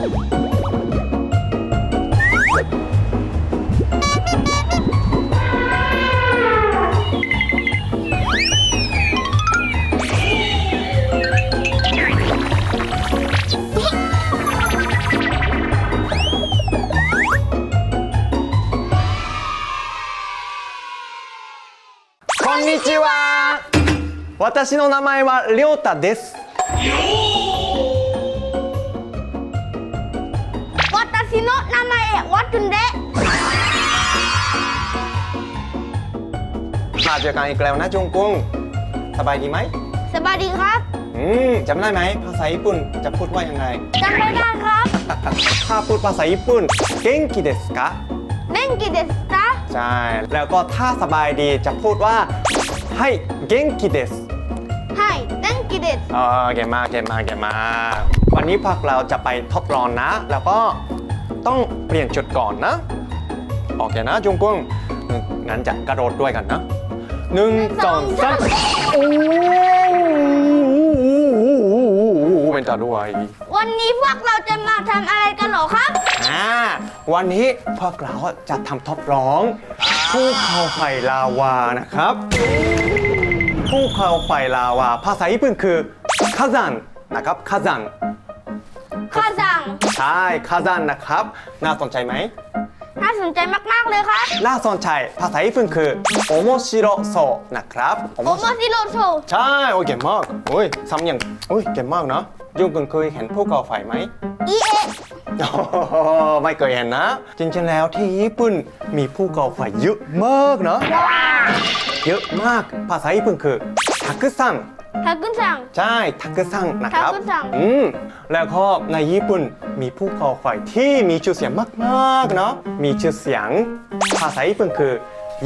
こんにちは。私の名前はりょうたです。 วัดจุนเดะมาเจอกันอีกแล้วนะจุงกุงสบายดีไหมสวัสดีครับอืมจำได้ไหมภาษาญี่ปุ่นจะพูดว่ายังไง จำไม่ได้ครับถ้าพูดภาษาญี่ปุ่นเก่งกิเดสกะเล่นกีเดสกะใช่แล้วก็ถ้าสบายดีจะพูดว่าให้เก่งกิเดสให้เล่นกีเดสเออเก่งมากเก่งมากเก่งมากวันนี้พวกเราจะไปทดลองนะ แล้วก็ ต้องเปลี่ยนจุดก่อนนะ โอเคนะจุงกุงงั้นจะกระโดดด้วยกันนะหนึ่งสองสามโอ้เป็นตาด้วย วันนี้พวกเราจะมาทำอะไรกันเหรอครับอ่าวันนี้พวกเราจะทำทดลองภูเขาไฟลาวานะครับภูเขาไฟลาวา ภาษาญี่ปุ่นคือคาซันนะครับคาซันข้าสั่ง ใช่คาซันนะครับ น่าสนใจไหม น่าสนใจมาก ๆ เลยครับน่าสนใจ ภาษาญี่ปุ่นคือโอโมชิโรโซนะครับ โอโอโมโมซิโรโชใช่ โอ้ยเก่งมากโอ้ยซ้ำยังโอ้ยเก่งมากเนาะยุ่งกันเคยเห็นภูเขาไฟไหมอีเอะโอ้โหไม่เคยเห็นนะ จริงๆแล้วที่ญี่ปุ่นมีภูเขาไฟเยอะมากเนาะเยอะมาก ภาษาญี่ปุ่นคือทักซัง ทากุนสั่งใช่ทักซังนะครับทักซัง อืมแล้วก็ในญี่ปุ่นมีภูเขาไฟที่มีชื่อเสียงมากๆเนาะมีชื่อเสียงภาษาญี่ปุ่นคือ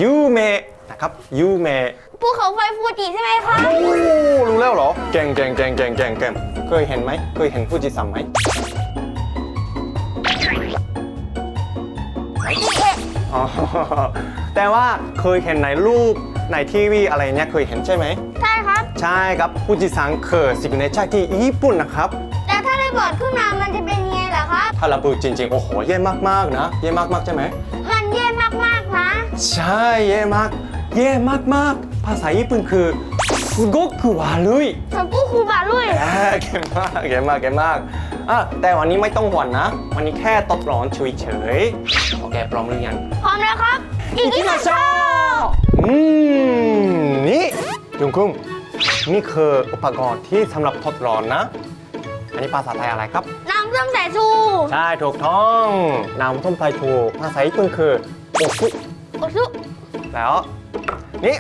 ยูเมะนะครับยูเมะภูเขาไฟฟูจิใช่ไหมครับโอ้รู้แล้วเหรอเก่งเก่งเก่งเก่งเก่งเก่งเคยเห็นไหมเคยเห็นฟูจิซังไหมอีเอะอ๋อแต่ว่าเคยเห็นในรูปในทีวีอะไรเนี้ยเคยเห็นใช่ไหม ใช่ครับ ใช่ครับฟูจิซังเคอร์สิกในชาติที่ญี่ปุ่นนะครับ แต่ถ้าระเบิดขึ้นมามันจะเป็นยังไงล่ะครับ ถ้าระเบิดจริงๆ โอ้โหแย่มากๆนะแย่มากๆใช่ไหม มันแย่มากๆนะ ใช่แย่มากแย่มากๆ ภาษาญี่ปุ่นคือสโกคุวาลุยสโกคุวาลุยเก่งมากเก่งมากเก่งมากอะแต่วันนี้ไม่ต้องห่วงนะ วันนี้แค่ตบร้อนเฉยเฉยโอเคพร้อมหรือยังพร้อมแล้วครับอีกที่มาชอบอืมนี่จุงคุ้ง นี่คืออุปกรณ์ที่สำหรับทดลองนะ อันนี้ภาษาไทยอะไรครับ น้ำเครื่องใส่ชูใช่ถูกต้องน้ำส้มสายชูภาษาญี่ปุ่นคือโอซุโอซุแล้ว นี่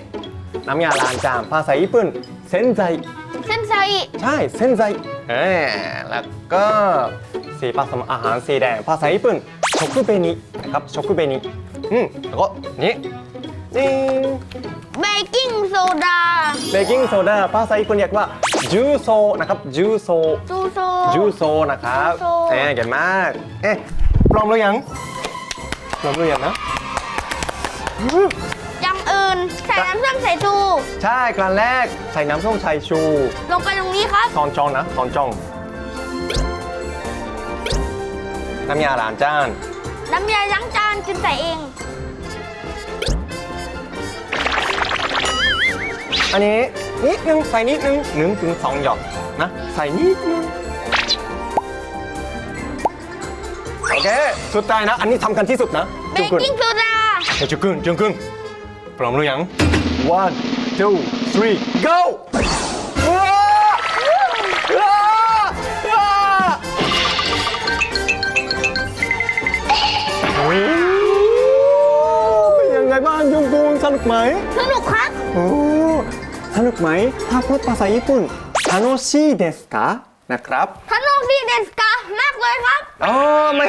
น้ำยาล้างจานภาษาญี่ปุ่นเซนไซเซนไซใช่เซนไซเออแล้วก็สีผสมอาหารสีแดงภาษาญี่ปุ่นชกุเบนินะครับชกุเบนิอืมแล้วก็นี่นี่ เบกกิ้งโซดาเบกกิ้งโซดาภาษาญี่ปุ่นเรียกว่าจูโซนะครับจูโซจูโซ จูโซนะครับจูโซ เอ๊ะเก่งมาก เอ๊ะพร้อมหรือยังพร้อมหรือยังนะ อย่างอื่นใส่น้ำเครื่องใส่ชูใช่กลั่นแรกใส่น้ำส้มสายชูลงไปตรงนี้ครับ ซอนจองนะซอนจอง น้ำยาล้างจานน้ำยาล้างจานจึงใส่เอง อันนี้นิดนึงใส่นิดนึงหนึ่งถึงสองหยดนะใส่นิดนึงโอเคสุดท้ายนะ อันนี้ทำกันที่สุดนะเบจุกกุนกิ้งโซดาเฮ้ยจุกุนจุกุนพร้อมหรือยัง one two three go ว้าว้าว้าโอ้ยเป็นยังไงบ้างจุกุนสนุกไหม สนุกครับโอ้ สนุกไหม ถ้าพูดภาษาญี่ปุ่น楽しいですかนะครับ ทนุดีเดสกามากเลยครับ อ๋อไม่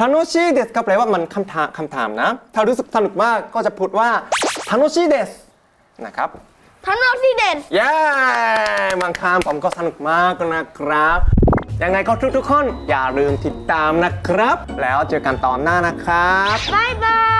楽しいですかแปลว่ามันคำถามคำถามนะ ถ้ารู้สึกสนุกมากก็จะพูดว่า楽しいですนะครับ ทนุดีเดส เย้บางคำผมก็สนุกมากนะครับ ยังไงก็ทุกๆคนอย่าลืมติดตามนะครับ แล้วเจอกันตอนหน้านะครับ บายบาย